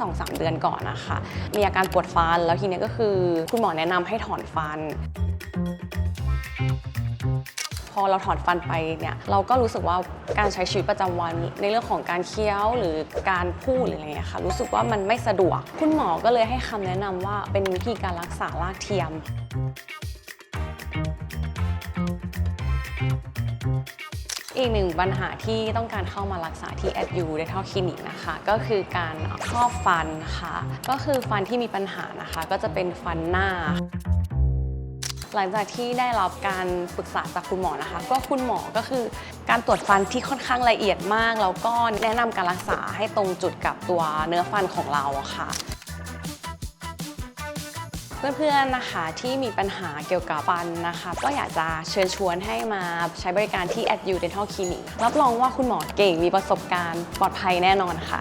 2-3 เดือนก่อนนะคะ มีอาการปวดฟันแล้วทีนี้ก็คือ คุณหมอแนะนำให้ถอนฟัน พอเราถอนฟันไปเนี่ยเราก็รู้สึกว่าการใช้ชีวิตประจำวัน ในเรื่องของการเคี้ยวหรือการพูดหรืออะไรเงี้ยค่ะรู้สึกว่ามันไม่สะดวก คุณหมอก็เลยให้คำแนะนำว่าเป็นวิธีการรักษารากเทียม อีกหนึ่งปัญหาที่ต้องการเข้ามารักษาที่ at u dental clinic นะคะ ก็คือการครอบฟันค่ะ ก็คือฟันที่มีปัญหานะคะ ก็จะเป็นฟันหน้าหลังจากที่ได้รับการปรึกษาจากคุณหมอนะคะ ก็คุณหมอก็คือการตรวจฟันที่ค่อนข้างละเอียดมาก แล้วก็แนะนำการรักษาให้ตรงจุดกับตัวเนื้อฟันของเราะค่ะ เพื่อนๆนะคะที่มีปัญหาเกี่ยวกับฟันนะคะก็อยากจะเชิญชวนให้มาใช้บริการที่ at u dental clinic รับรองว่าคุณหมอเก่งมีประสบการณ์ปลอดภัยแน่นอนค่ะ